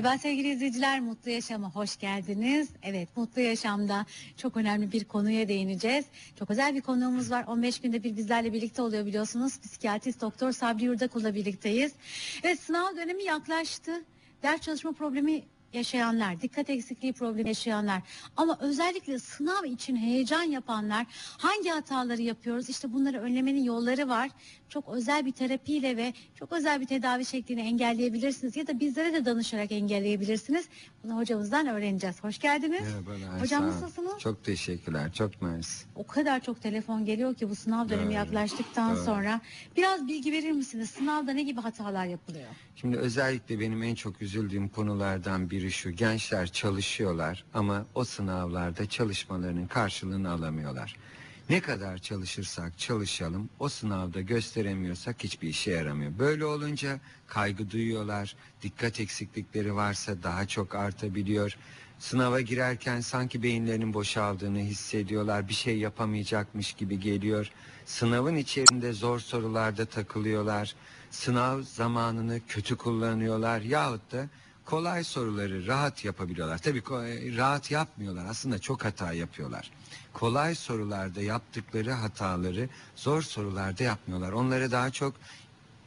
Merhaba sevgili izleyiciler, Mutlu Yaşam'a hoş geldiniz. Evet, Mutlu Yaşam'da çok önemli bir konuya değineceğiz. Çok özel bir konuğumuz var. 15 günde bir bizlerle birlikte oluyor biliyorsunuz. Psikiyatrist Doktor Sabri Yurdakul'la birlikteyiz. Evet, sınav dönemi yaklaştı. Ders çalışma problemi yaşayanlar, dikkat eksikliği problemi yaşayanlar ama özellikle sınav için heyecan yapanlar hangi hataları yapıyoruz? İşte bunları önlemenin yolları var. Çok özel bir terapiyle ve çok özel bir tedavi şeklini engelleyebilirsiniz ya da bizlere de danışarak engelleyebilirsiniz. Bunu hocamızdan öğreneceğiz. Hoş geldiniz. Merhabalar. Hocam nasılsınız? Çok teşekkürler. Çok mersi. O kadar çok telefon geliyor ki bu sınav dönemi Doğru. yaklaştıktan Doğru. sonra biraz bilgi verir misiniz? Sınavda ne gibi hatalar yapılıyor? Şimdi özellikle benim en çok üzüldüğüm konulardan biri şu. Gençler çalışıyorlar ama o sınavlarda çalışmalarının karşılığını alamıyorlar. Ne kadar çalışırsak çalışalım o sınavda gösteremiyorsak hiçbir işe yaramıyor. Böyle olunca kaygı duyuyorlar. Dikkat eksiklikleri varsa daha çok artabiliyor. Sınava girerken sanki beyinlerinin boşaldığını hissediyorlar. Bir şey yapamayacakmış gibi geliyor. Sınavın içerisinde zor sorularda takılıyorlar. Sınav zamanını kötü kullanıyorlar yahut da kolay soruları rahat yapabiliyorlar. Tabii ko- rahat yapmıyorlar. Aslında çok hata yapıyorlar. Kolay sorularda yaptıkları hataları zor sorularda yapmıyorlar. Onları daha çok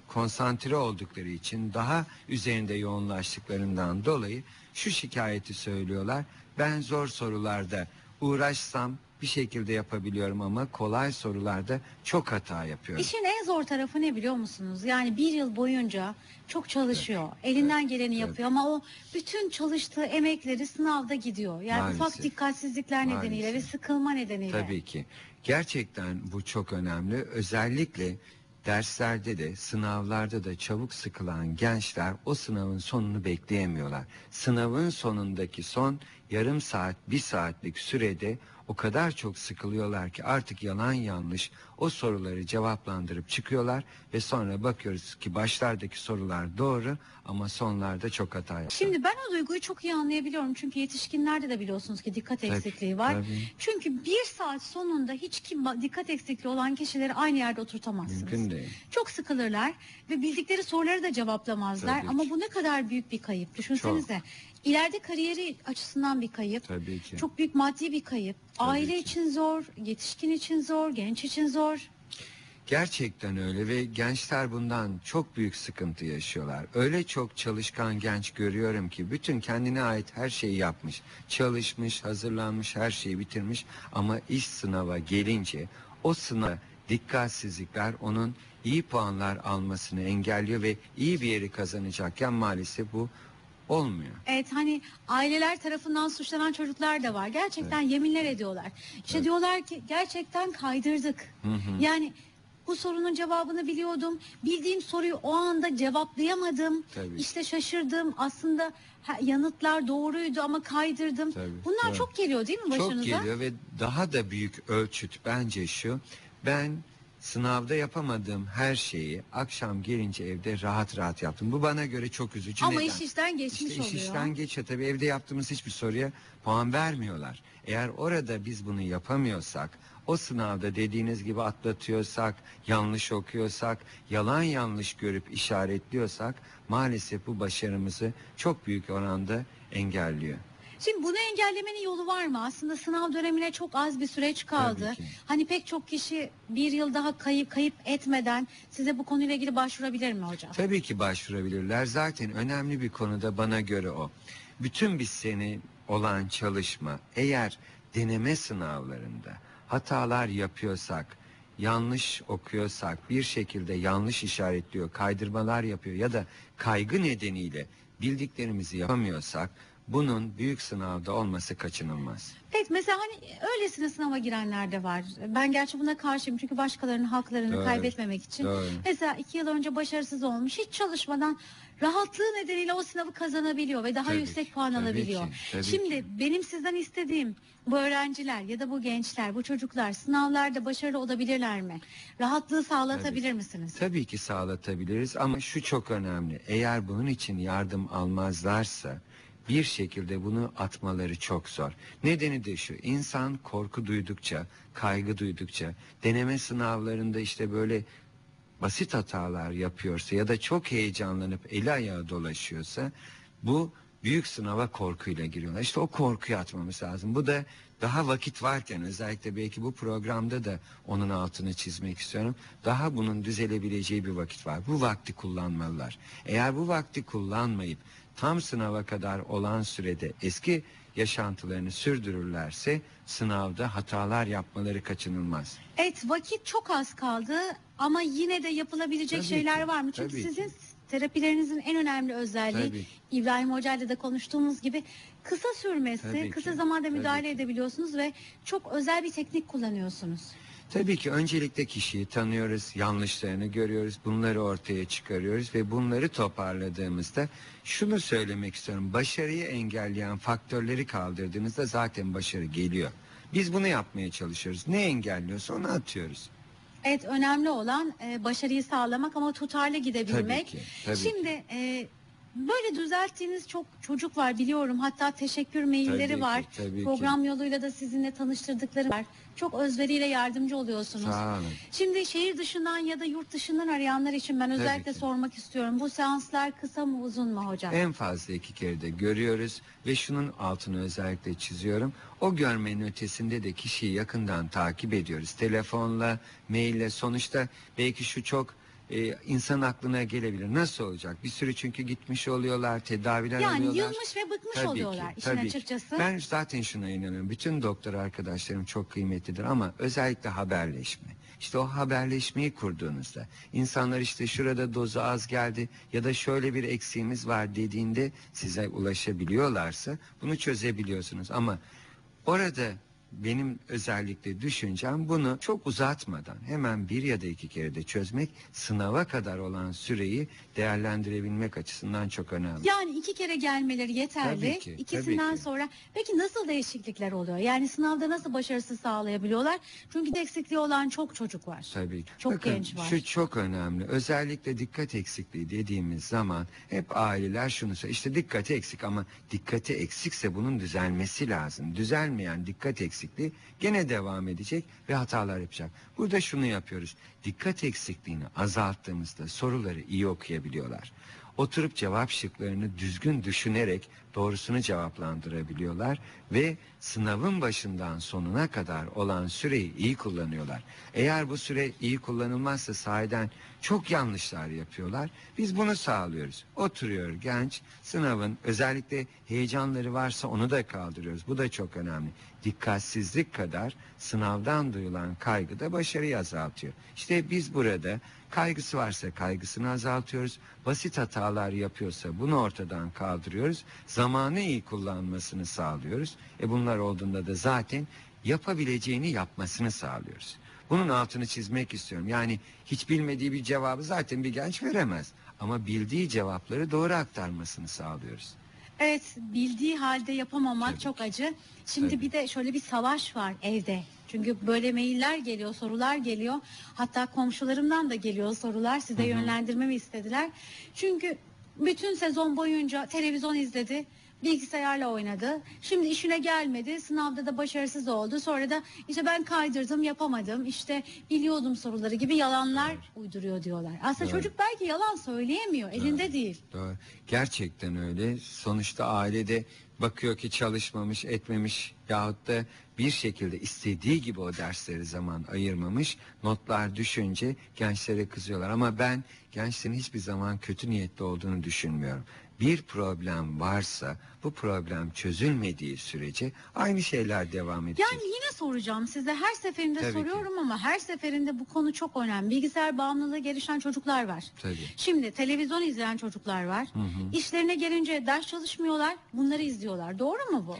konsantre oldukları için daha üzerinde yoğunlaştıklarından dolayı şu şikayeti söylüyorlar. Ben zor sorularda uğraşsam bir şekilde yapabiliyorum ama kolay sorularda çok hata yapıyorum. İşin en zor tarafı ne biliyor musunuz? Yani bir yıl boyunca çok çalışıyor. Elinden geleni yapıyor ama o bütün çalıştığı emekleri sınavda gidiyor. Yani Maalesef. ufak dikkatsizlikler nedeniyle ve Maalesef. sıkılma nedeniyle. Tabii ki. Gerçekten bu çok önemli. Özellikle derslerde de sınavlarda da çabuk sıkılan gençler o sınavın sonunu bekleyemiyorlar. Sınavın sonundaki son yarım saat, bir saatlik sürede o kadar çok sıkılıyorlar ki artık yalan yanlış o soruları cevaplandırıp çıkıyorlar ve sonra bakıyoruz ki başlardaki sorular doğru ama sonlarda çok hata yapıyor. Şimdi ben o duyguyu çok iyi anlayabiliyorum. Çünkü yetişkinlerde de biliyorsunuz ki dikkat eksikliği var. tabii. Çünkü bir saat sonunda hiç kim dikkat eksikliği olan kişileri aynı yerde oturtamazsınız. Mümkün değil. Çok sıkılırlar ve bildikleri soruları da cevaplamazlar. Tabii Ama ki. bu ne kadar büyük bir kayıp. Düşünsenize. İleride kariyeri açısından bir kayıp. Tabii ki. Çok büyük maddi bir kayıp. Tabii Aile ki. için zor, yetişkin için zor, genç için zor. Gerçekten öyle ve gençler bundan çok büyük sıkıntı yaşıyorlar. Öyle çok çalışkan genç görüyorum ki bütün kendine ait her şeyi yapmış. Çalışmış, hazırlanmış, her şeyi bitirmiş ama iş sınava gelince o sınav dikkatsizlikler onun iyi puanlar almasını engelliyor ve iyi bir yeri kazanacakken maalesef bu olmuyor. Evet hani aileler tarafından suçlanan çocuklar da var. Gerçekten yeminler ediyorlar. İşte diyorlar ki gerçekten kaydırdık. Yani bu sorunun cevabını biliyordum. Bildiğim soruyu o anda cevaplayamadım. Tabii. İşte şaşırdım. Aslında ha, yanıtlar doğruydu ama kaydırdım. Tabii, Bunlar doğru. çok geliyor değil mi başınıza? Çok geliyor ve daha da büyük ölçüt bence şu. Ben sınavda yapamadığım her şeyi akşam gelince evde rahat rahat yaptım. Bu bana göre çok üzücü. Ama Neden? iş işten geçmiş İşte iş oluyor. işten geçiyor. Tabii evde yaptığımız hiçbir soruya puan vermiyorlar. Eğer orada biz bunu yapamıyorsak, o sınavda dediğiniz gibi atlatıyorsak, yanlış okuyorsak, yalan yanlış görüp işaretliyorsak maalesef bu başarımızı çok büyük oranda engelliyor. Şimdi bunu engellemenin yolu var mı? Aslında sınav dönemine çok az bir süreç kaldı. Hani pek çok kişi bir yıl daha kayıp kayıp etmeden size bu konuyla ilgili başvurabilir mi hocam? Tabii ki başvurabilirler. Zaten önemli bir konuda bana göre o. Bütün bir sene olan çalışma eğer deneme sınavlarında hatalar yapıyorsak, yanlış okuyorsak, bir şekilde yanlış işaretliyor, kaydırmalar yapıyor ya da kaygı nedeniyle bildiklerimizi yapamıyorsak bunun büyük sınavda olması kaçınılmaz. Peki mesela hani öylesine sınava girenler de var. Ben gerçi buna karşıyım çünkü başkalarının haklarını Doğru. kaybetmemek için. Doğru. Mesela iki yıl önce başarısız olmuş hiç çalışmadan rahatlığı nedeniyle o sınavı kazanabiliyor ve daha Tabii yüksek ki, puan tabii alabiliyor. ki, tabii Şimdi ki. benim sizden istediğim bu öğrenciler ya da bu gençler, bu çocuklar sınavlarda başarılı olabilirler mi? Rahatlığı sağlatabilir misiniz? Tabii ki sağlatabiliriz ama şu çok önemli. Eğer bunun için yardım almazlarsa bir şekilde bunu atmaları çok zor. Nedeni de şu. insan korku duydukça, kaygı duydukça, deneme sınavlarında işte böyle basit hatalar yapıyorsa ya da çok heyecanlanıp eli ayağı dolaşıyorsa bu büyük sınava korkuyla giriyorlar. İşte o korkuyu atmamız lazım. Bu da daha vakit varken özellikle belki bu programda da onun altını çizmek istiyorum. Daha bunun düzelebileceği bir vakit var. Bu vakti kullanmalılar. Eğer bu vakti kullanmayıp tam sınava kadar olan sürede eski yaşantılarını sürdürürlerse sınavda hatalar yapmaları kaçınılmaz. Evet vakit çok az kaldı ama yine de yapılabilecek Tabii şeyler ki, var mı? Çünkü tabii sizin ki. Terapilerinizin en önemli özelliği Tabii. İbrahim Hoca ile de konuştuğumuz gibi kısa sürmesi, Tabii kısa ki, zamanda tabii müdahale ki. edebiliyorsunuz ve çok özel bir teknik kullanıyorsunuz. Tabii ki öncelikle kişiyi tanıyoruz, yanlışlarını görüyoruz, bunları ortaya çıkarıyoruz ve bunları toparladığımızda şunu söylemek istiyorum. Başarıyı engelleyen faktörleri kaldırdığınızda zaten başarı geliyor. Biz bunu yapmaya çalışıyoruz. Ne engelliyorsa onu atıyoruz. Evet önemli olan e, başarıyı sağlamak ama tutarlı gidebilmek. Tabii ki, tabii Şimdi e, böyle düzelttiğiniz çok çocuk var biliyorum. Hatta teşekkür mailleri Tabii ki, var. tabii. Program yoluyla da sizinle tanıştırdıkları var. Çok özveriyle yardımcı oluyorsunuz. Sağ olun. Şimdi şehir dışından ya da yurt dışından arayanlar için ben özellikle ki. sormak istiyorum. Bu seanslar kısa mı uzun mu hocam? En fazla iki kere de görüyoruz ve şunun altını özellikle çiziyorum. O görmenin ötesinde de kişiyi yakından takip ediyoruz. Telefonla, maille sonuçta belki şu çok e, insan aklına gelebilir. Nasıl olacak? Bir sürü çünkü gitmiş oluyorlar, tedaviler yani alıyorlar. yılmış ve bıkmış Tabii oluyorlar ki, işin tabii ki. açıkçası. Ben zaten şuna inanıyorum. Bütün doktor arkadaşlarım çok kıymetlidir ama özellikle haberleşme. İşte o haberleşmeyi kurduğunuzda insanlar işte şurada dozu az geldi ya da şöyle bir eksiğimiz var dediğinde size ulaşabiliyorlarsa bunu çözebiliyorsunuz. Ama orada benim özellikle düşüncem bunu çok uzatmadan hemen bir ya da iki kere de çözmek sınava kadar olan süreyi değerlendirebilmek açısından çok önemli. Yani iki kere gelmeleri yeterli. Tabii ki, İkisinden tabii ki. sonra peki nasıl değişiklikler oluyor? Yani sınavda nasıl başarısı sağlayabiliyorlar? Çünkü eksikliği olan çok çocuk var. Tabii ki. Çok Bakın, genç var. Şu çok önemli. Özellikle dikkat eksikliği dediğimiz zaman hep aileler şunu söylüyor. İşte dikkati eksik ama dikkati eksikse bunun düzelmesi lazım. Düzelmeyen dikkat eksikliği gene devam edecek ve hatalar yapacak. Burada şunu yapıyoruz. Dikkat eksikliğini azalttığımızda soruları iyi okuyabiliyorlar. Oturup cevap şıklarını düzgün düşünerek doğrusunu cevaplandırabiliyorlar ve sınavın başından sonuna kadar olan süreyi iyi kullanıyorlar. Eğer bu süre iyi kullanılmazsa sahiden çok yanlışlar yapıyorlar. Biz bunu sağlıyoruz. Oturuyor genç sınavın özellikle heyecanları varsa onu da kaldırıyoruz. Bu da çok önemli. Dikkatsizlik kadar sınavdan duyulan kaygı da başarıyı azaltıyor. İşte biz burada kaygısı varsa kaygısını azaltıyoruz. Basit hatalar yapıyorsa bunu ortadan kaldırıyoruz. Zamanı iyi kullanmasını sağlıyoruz. E bunlar olduğunda da zaten yapabileceğini yapmasını sağlıyoruz. Bunun altını çizmek istiyorum. Yani hiç bilmediği bir cevabı zaten bir genç veremez. Ama bildiği cevapları doğru aktarmasını sağlıyoruz. Evet bildiği halde yapamamak Tabii çok acı. Şimdi Tabii. bir de şöyle bir savaş var evde. Çünkü böyle mailler geliyor, sorular geliyor. Hatta komşularımdan da geliyor sorular. Size yönlendirmemi istediler. Çünkü bütün sezon boyunca televizyon izledi. Bilgisayarla oynadı. Şimdi işine gelmedi. Sınavda da başarısız oldu. Sonra da işte ben kaydırdım, yapamadım. İşte biliyordum soruları gibi yalanlar uyduruyor diyorlar. Aslında Evet. çocuk belki yalan söyleyemiyor. Elinde değil. Doğru. Gerçekten öyle. Sonuçta ailede bakıyor ki çalışmamış, etmemiş yahut da bir şekilde istediği gibi o dersleri zaman ayırmamış. Notlar düşünce gençlere kızıyorlar. Ama ben gençlerin hiçbir zaman kötü niyetli olduğunu düşünmüyorum. Bir problem varsa bu problem çözülmediği sürece aynı şeyler devam edecek. Yani yine soracağım size her seferinde Tabii ki. soruyorum ama her seferinde bu konu çok önemli. Bilgisayar bağımlılığı gelişen çocuklar var. Tabii. Şimdi televizyon izleyen çocuklar var. İşlerine gelince ders çalışmıyorlar. Bunları izliyorlar. Doğru mu bu?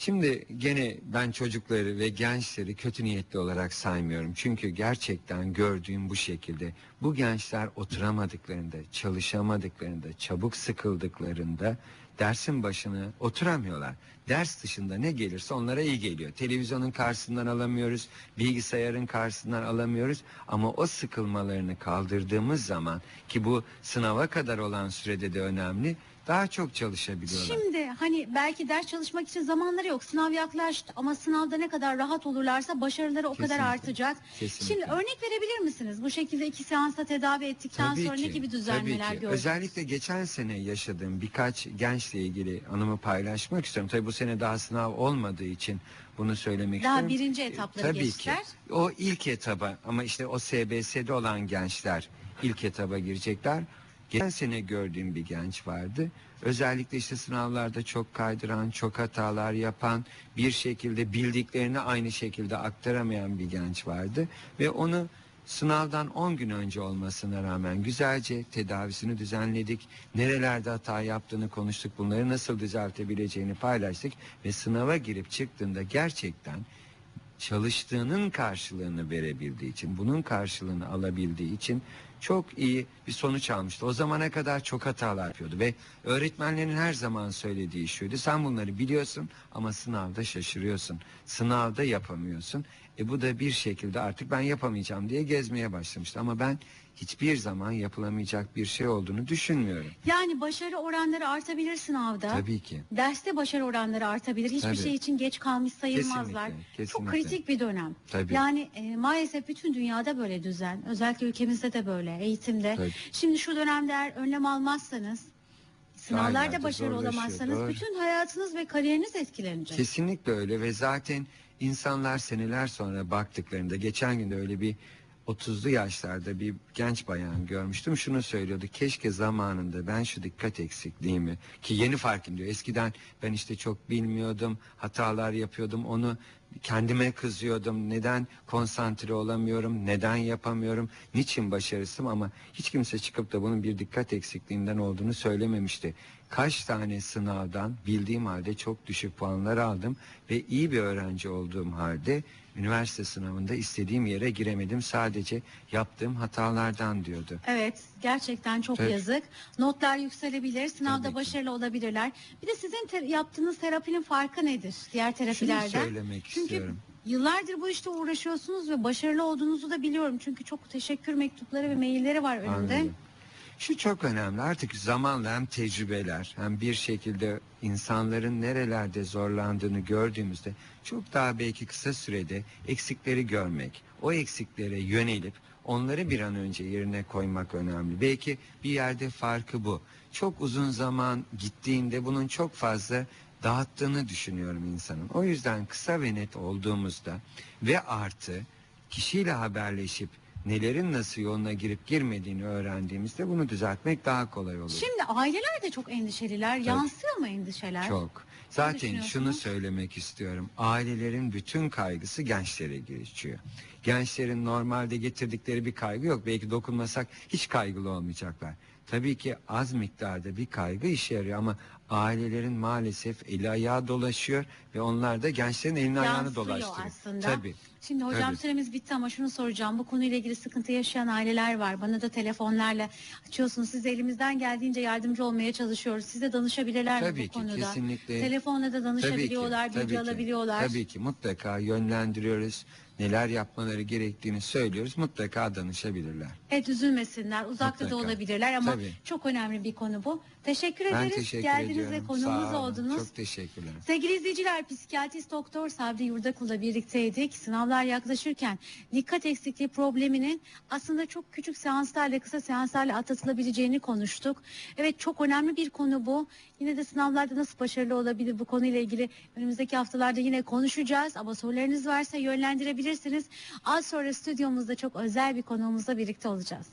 Şimdi gene ben çocukları ve gençleri kötü niyetli olarak saymıyorum. Çünkü gerçekten gördüğüm bu şekilde bu gençler oturamadıklarında, çalışamadıklarında, çabuk sıkıldıklarında dersin başına oturamıyorlar. Ders dışında ne gelirse onlara iyi geliyor. Televizyonun karşısından alamıyoruz, bilgisayarın karşısından alamıyoruz ama o sıkılmalarını kaldırdığımız zaman ki bu sınava kadar olan sürede de önemli daha çok çalışabiliyorlar. Şimdi hani belki ders çalışmak için zamanları yok. Sınav yaklaştı ama sınavda ne kadar rahat olurlarsa başarıları o kadar Kesinlikle. artacak. Kesinlikle. Şimdi örnek verebilir misiniz? Bu şekilde iki seansta tedavi ettikten Tabii sonra ne ki, gibi düzelmeler tabii ki. gördünüz? Özellikle geçen sene yaşadığım birkaç gençle ilgili anımı paylaşmak istiyorum. Tabii bu sene daha sınav olmadığı için bunu söylemek Daha istiyorum. birinci E, etapları Tabii geçtiler. ki. O ilk etaba ama işte o SBS'de olan gençler ilk etaba girecekler. Geçen sene gördüğüm bir genç vardı. Özellikle işte sınavlarda çok kaydıran, çok hatalar yapan, bir şekilde bildiklerini aynı şekilde aktaramayan bir genç vardı. Ve onu sınavdan 10 gün önce olmasına rağmen güzelce tedavisini düzenledik. Nerelerde hata yaptığını konuştuk. Bunları nasıl düzeltebileceğini paylaştık. Ve sınava girip çıktığında gerçekten çalıştığının karşılığını verebildiği için, bunun karşılığını alabildiği için çok iyi bir sonuç almıştı. O zamana kadar çok hatalar yapıyordu ve öğretmenlerin her zaman söylediği şuydu. Sen bunları biliyorsun ama sınavda şaşırıyorsun. Sınavda yapamıyorsun. E bu da bir şekilde artık ben yapamayacağım diye gezmeye başlamıştı. Ama ben hiçbir zaman yapılamayacak bir şey olduğunu düşünmüyorum. Yani başarı oranları artabilir sınavda. Tabii ki. Derste başarı oranları artabilir. Hiçbir Tabii. şey için geç kalmış sayılmazlar. Kesinlikle, Çok kesinlikle. kritik bir dönem. Tabii. Yani e, maalesef bütün dünyada böyle düzen. Özellikle ülkemizde de böyle eğitimde. Tabii. Şimdi şu dönemde eğer önlem almazsanız sınavlarda başarılı olamazsanız doğru. bütün hayatınız ve kariyeriniz etkilenecek. Kesinlikle öyle ve zaten insanlar seneler sonra baktıklarında geçen gün de öyle bir 30'lu yaşlarda bir genç bayan görmüştüm. Şunu söylüyordu. Keşke zamanında ben şu dikkat eksikliğimi ki yeni farkım diyor. Eskiden ben işte çok bilmiyordum. Hatalar yapıyordum. Onu kendime kızıyordum. Neden konsantre olamıyorum? Neden yapamıyorum? Niçin başarısım ama hiç kimse çıkıp da bunun bir dikkat eksikliğinden olduğunu söylememişti. Kaç tane sınavdan bildiğim halde çok düşük puanlar aldım ve iyi bir öğrenci olduğum halde üniversite sınavında istediğim yere giremedim sadece yaptığım hatalardan diyordu. Evet, gerçekten çok Tabii. yazık. Notlar yükselebilir, sınavda Tabii ki. başarılı olabilirler. Bir de sizin te- yaptığınız terapinin farkı nedir diğer Şunu terapilerden? söylemek Çünkü istiyorum. yıllardır bu işte uğraşıyorsunuz ve başarılı olduğunuzu da biliyorum. Çünkü çok teşekkür mektupları ve mailleri var önümde. Anladım. Şu çok önemli artık zamanla hem tecrübeler hem bir şekilde insanların nerelerde zorlandığını gördüğümüzde çok daha belki kısa sürede eksikleri görmek, o eksiklere yönelip onları bir an önce yerine koymak önemli. Belki bir yerde farkı bu. Çok uzun zaman gittiğinde bunun çok fazla dağıttığını düşünüyorum insanın. O yüzden kısa ve net olduğumuzda ve artı kişiyle haberleşip nelerin nasıl yoluna girip girmediğini öğrendiğimizde bunu düzeltmek daha kolay olur. Şimdi aileler de çok endişeliler. Yansıyor mu endişeler? Çok. Zaten şunu söylemek istiyorum. Ailelerin bütün kaygısı gençlere geçiyor. Gençlerin normalde getirdikleri bir kaygı yok. Belki dokunmasak hiç kaygılı olmayacaklar. Tabii ki az miktarda bir kaygı işe yarıyor ama ailelerin maalesef eli ayağı dolaşıyor ve onlar da gençlerin elini ayağını Yansıyor dolaştırıyor. aslında. Tabii. Şimdi hocam Tabii. süremiz bitti ama şunu soracağım. Bu konuyla ilgili sıkıntı yaşayan aileler var. Bana da telefonlarla açıyorsunuz. Siz elimizden geldiğince yardımcı olmaya çalışıyoruz. Size danışabilirler mi Tabii bu ki konuda? kesinlikle. Telefonla da danışabiliyorlar, Tabii ki, bilgi tabii ki. alabiliyorlar. Tabii ki mutlaka yönlendiriyoruz. Neler yapmaları gerektiğini söylüyoruz. Mutlaka danışabilirler. Evet üzülmesinler. Uzakta da Mutlaka. olabilirler ama Tabii. çok önemli bir konu bu. Teşekkür Ben ederiz. teşekkür Geldiniz ediyorum. ve konuğumuz oldunuz. Çok teşekkürler. Sevgili izleyiciler, psikiyatrist doktor Sabri Yurdakul'la birlikteydik. Sınavlar yaklaşırken dikkat eksikliği probleminin aslında çok küçük seanslarla, kısa seanslarla atlatılabileceğini konuştuk. Evet çok önemli bir konu bu. Yine de sınavlarda nasıl başarılı olabilir bu konuyla ilgili önümüzdeki haftalarda yine konuşacağız. Ama sorularınız varsa yönlendirebilirsiniz. Az sonra stüdyomuzda çok özel bir konuğumuzla birlikte olacağız.